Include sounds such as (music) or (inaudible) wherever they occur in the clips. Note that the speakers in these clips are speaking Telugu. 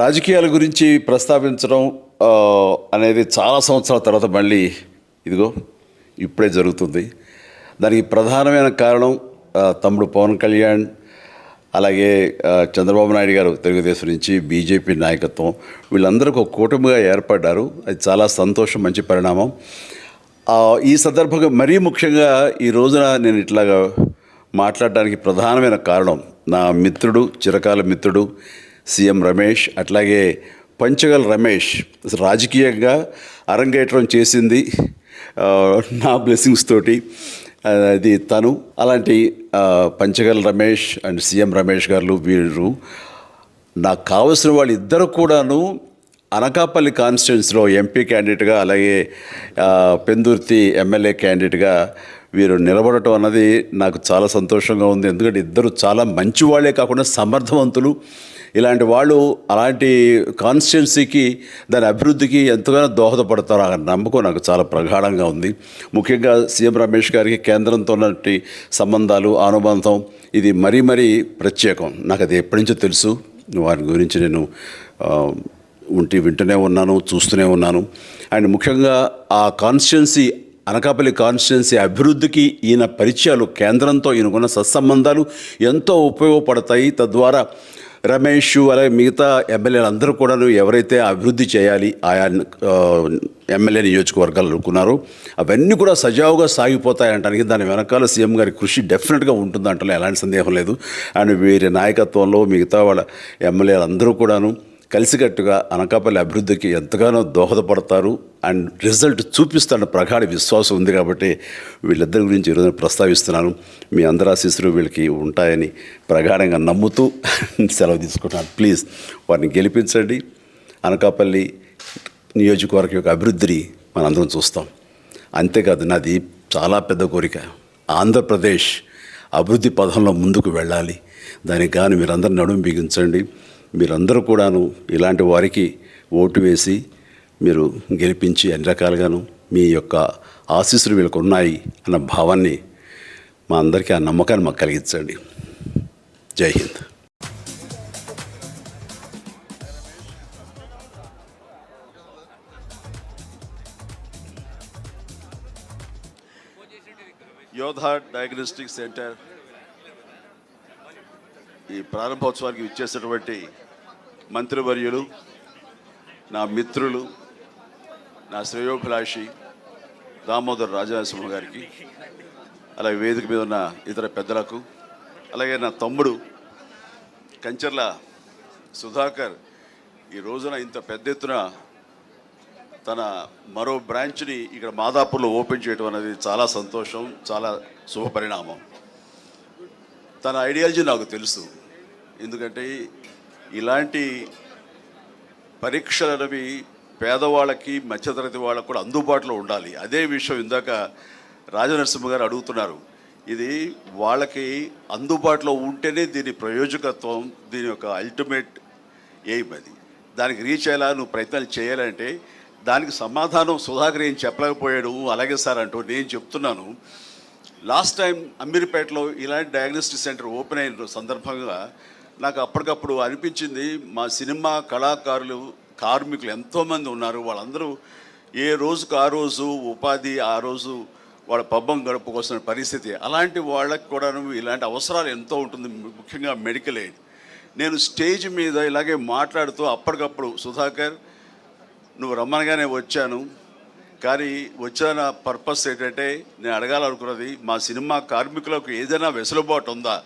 రాజకీయాల గురించి ప్రస్తావించడం అనేది చాలా సంవత్సరాల తర్వాత మళ్ళీ ఇదిగో ఇప్పుడే జరుగుతుంది. దానికి ప్రధానమైన కారణం తమ్ముడు పవన్ కళ్యాణ్ అలాగే చంద్రబాబు నాయుడు గారు తెలుగుదేశం నుంచి బీజేపీ నాయకత్వం వీళ్ళందరూ ఒక కూటమిగా ఏర్పడ్డారు. అది చాలా సంతోషం మంచి పరిణామం. ఈ సందర్భంగా మరీ ముఖ్యంగా ఈ రోజున నేను ఇట్లాగా మాట్లాడడానికి ప్రధానమైన కారణం నా మిత్రుడు చిరకాల మిత్రుడు సీఎం రమేష్ అట్లాగే పంచగల్ రమేష్ రాజకీయంగా అరంగేట్రం చేసింది. నా బ్లెస్సింగ్స్ తోటి. అది తను. అలాంటి పంచగల్ రమేష్ అండ్ సీఎం రమేష్ గారు వీరు నాకు కావలసిన వాళ్ళు ఇద్దరు కూడాను అనకాపల్లి కాన్స్టిట్యున్సీలో ఎంపీ క్యాండిడేట్గా అలాగే పెందుర్తి ఎమ్మెల్యే క్యాండిడేట్గా వీరు నిలబడటం అన్నది నాకు చాలా సంతోషంగా ఉంది. ఎందుకంటే ఇద్దరు చాలా మంచి వాళ్ళే కాకుండా సమర్థవంతులు. ఇలాంటి వాళ్ళు అలాంటి కాన్స్టిట్యున్సీకి దాని అభివృద్ధికి ఎంతగానో దోహదపడతారు ఆ నమ్మకం నాకు చాలా ప్రగాఢంగా ఉంది. ముఖ్యంగా సీఎం రమేష్ గారికి కేంద్రంతో ఉన్నటువంటి సంబంధాలు అనుబంధం ఇది మరీ మరీ ప్రత్యేకం. నాకు అది ఎప్పటి నుంచో తెలుసు. వారి గురించి నేను ఉంటి వింటూనే ఉన్నాను చూస్తూనే ఉన్నాను. అండ్ ముఖ్యంగా ఆ కాన్స్టిట్యున్సీ అనకాపల్లి కాన్స్టిట్యున్సీ అభివృద్ధికి ఈయన పరిచయాలు కేంద్రంతో ఈయనకున్న సత్సంబంధాలు ఎంతో ఉపయోగపడతాయి. తద్వారా రమేష్ అలాగే మిగతా ఎమ్మెల్యేలు అందరూ కూడాను ఎవరైతే అభివృద్ధి చేయాలి ఆయా ఎమ్మెల్యే నియోజకవర్గాలు అనుకున్నారో అవన్నీ కూడా సజావుగా సాగిపోతాయంటానికి దాని వెనకాల సీఎం గారి కృషి డెఫినెట్గా ఉంటుందంటే ఎలాంటి సందేహం లేదు. అండ్ వీరి నాయకత్వంలో మిగతా వాళ్ళ ఎమ్మెల్యేలు అందరూ కూడాను కలిసికట్టుగా అనకాపల్లి అభివృద్ధికి ఎంతగానో దోహదపడతారు. అండ్ రిజల్ట్ చూపిస్తారన్న ప్రగాఢ విశ్వాసం ఉంది కాబట్టి వీళ్ళిద్దరి గురించి ఈరోజు ప్రస్తావిస్తున్నాను. మీ అందరు ఆశీస్సులు వీళ్ళకి ఉంటాయని ప్రగాఢంగా నమ్ముతూ (laughs) సెలవు తీసుకుంటున్నాను. ప్లీజ్ వారిని గెలిపించండి. అనకాపల్లి నియోజకవర్గం యొక్క అభివృద్ధిని మనందరం చూస్తాం. అంతేకాదు నాది చాలా పెద్ద కోరిక. ఆంధ్రప్రదేశ్ అభివృద్ధి పథంలో ముందుకు వెళ్ళాలి. దానికి గాను మీరందరూ నడుము బిగించండి. మీరందరూ కూడాను ఇలాంటి వారికి ఓటు వేసి మీరు గెలిపించి అన్ని రకాలుగాను మీ యొక్క ఆశీస్సులు వీళ్ళకు ఉన్నాయి అన్న భావాన్ని మా అందరికీ ఆ నమ్మకాన్ని మాకు కలిగించండి. జై హింద్. యోధా డయాగ్నోస్టిక్ సెంటర్ ఈ ప్రారంభోత్సవానికి ఇచ్చేసినటువంటి మంత్రివర్యులు నా మిత్రులు నా శ్రేయోభిలాషి దామోదర్ రాజనరసింహ గారికి అలాగే వేదిక మీద ఉన్న ఇతర పెద్దలకు అలాగే నా తమ్ముడు కంచర్ల సుధాకర్ ఈ రోజున ఇంత పెద్ద ఎత్తున తన మరో బ్రాంచ్ని ఇక్కడ మాదాపూర్లో ఓపెన్ చేయడం అనేది చాలా సంతోషం చాలా శుభపరిణామం. తన ఐడియాలజీ నాకు తెలుసు. ఎందుకంటే ఇలాంటి పరీక్షలు అనేవి పేదవాళ్ళకి మధ్యతరగతి వాళ్ళకు కూడా అందుబాటులో ఉండాలి. అదే విషయం ఇందాక రాజనరసింహ గారు అడుగుతున్నారు. ఇది వాళ్ళకి అందుబాటులో ఉంటేనే దీని ప్రయోజకత్వం దీని యొక్క అల్టిమేట్ ఎయిమ్ అది. దానికి రీచ్ అయ్యేలా నువ్వు ప్రయత్నాలు చేయాలంటే దానికి సమాధానం సుధాకర్ ఏం చెప్పలేకపోయాడు అలాగే సార్ అంటూ నేను చెప్తున్నాను. లాస్ట్ టైం అమీర్పేటలో ఇలాంటి డయాగ్నోస్టిక్ సెంటర్ ఓపెన్ అయిన సందర్భంగా నాకు అప్పటికప్పుడు అనిపించింది మా సినిమా కళాకారులు కార్మికులు ఎంతోమంది ఉన్నారు. వాళ్ళందరూ ఏ రోజుకు ఆ రోజు ఉపాధి ఆ రోజు వాళ్ళ పబ్బం గడుపుకోవాల్సిన పరిస్థితి. అలాంటి వాళ్ళకి కూడా ఇలాంటి అవసరాలు ఎంతో ఉంటుంది ముఖ్యంగా మెడికల్ ఎయిడ్. నేను స్టేజ్ మీద ఇలాగే మాట్లాడుతూ అప్పటికప్పుడు సుధాకర్ నువ్వు రమ్మనగానే వచ్చాను. కానీ వచ్చిన పర్పస్ ఏంటంటే నేను అడగాలనుకున్నది మా సినిమా కార్మికులకు ఏదైనా వెసులుబాటు ఉందా?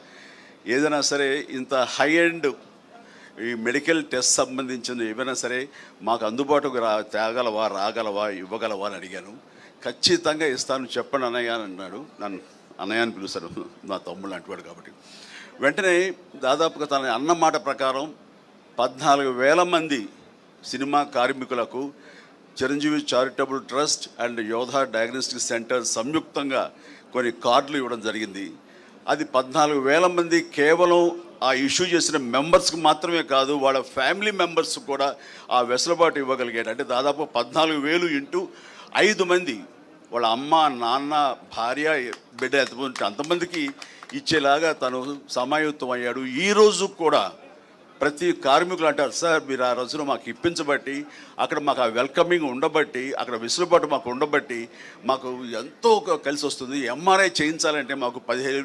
ఏదైనా సరే ఇంత హై ఎండ్ ఈ మెడికల్ టెస్ట్ సంబంధించిన ఏవైనా సరే మాకు అందుబాటుకు రా తేగలవా రాగలవా ఇవ్వగలవా అని అడిగాను. ఖచ్చితంగా ఇస్తాను చెప్పండి అన్నయ్య అని అన్నాడు. నన్ను అన్నయ్య అని పిలుస్తాను నా తమ్ముడు అంటువాడు కాబట్టి. వెంటనే దాదాపుగా తన అన్న మాట ప్రకారం పద్నాలుగు వేల మంది సినిమా కార్మికులకు Chiranjeevi charitable trust and Yodha diagnostic centre సంయుక్తంగా కొన్ని కార్డులు ఇవ్వడం జరిగింది. అది పద్నాలుగు వేల మంది కేవలం ఆ ఇష్యూ చేసిన మెంబర్స్కి మాత్రమే కాదు వాళ్ళ ఫ్యామిలీ మెంబర్స్ కూడా ఆ వెసులుబాటు ఇవ్వగలిగాడు అంటే దాదాపు పద్నాలుగు వేలు ఇంటూ ఐదు మంది వాళ్ళ అమ్మ నాన్న భార్య బిడ్డ ఎంతమంది అంతమందికి ఇచ్చేలాగా తను సమాయుత్తం అయ్యాడు. ఈ రోజు కూడా ప్రతి కార్మికులు అంటారు సార్ మీరు ఆ రోజున మాకు ఇప్పించబట్టి అక్కడ మాకు ఆ వెల్కమింగ్ ఉండబట్టి అక్కడ వెసులుబాటు మాకు ఉండబట్టి మాకు ఎంతో కలిసి వస్తుంది. ఎంఆర్ఐ చేయించాలంటే మాకు పదిహేను